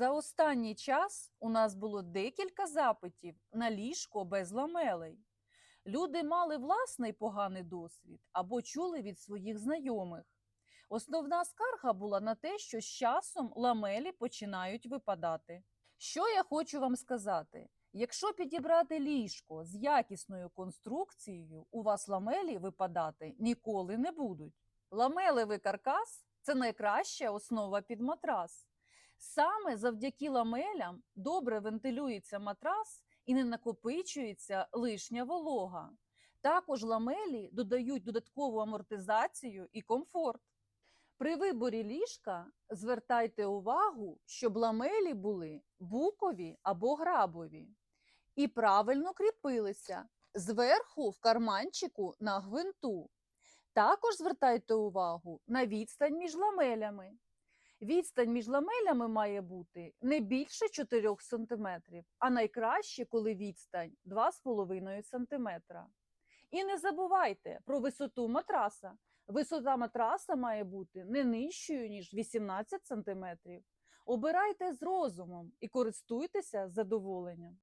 За останній час у нас було декілька запитів на ліжко без ламелей. Люди мали власний поганий досвід або чули від своїх знайомих. Основна скарга була на те, що з часом ламелі починають випадати. Що я хочу вам сказати? Якщо підібрати ліжко з якісною конструкцією, у вас ламелі випадати ніколи не будуть. Ламелевий каркас це найкраща основа під матрас. Саме завдяки ламелям добре вентилюється матрас і не накопичується лишня волога. Також ламелі додають додаткову амортизацію і комфорт. При виборі ліжка звертайте увагу, щоб ламелі були букові або грабові і правильно кріпилися зверху в карманчику на гвинту. Також звертайте увагу на відстань між ламелями. Відстань між ламелями має бути не більше 4 см, а найкраще, коли відстань 2,5 см. І не забувайте про висоту матраса. Висота матраса має бути не нижчою, ніж 18 см. Обирайте з розумом і користуйтеся задоволенням.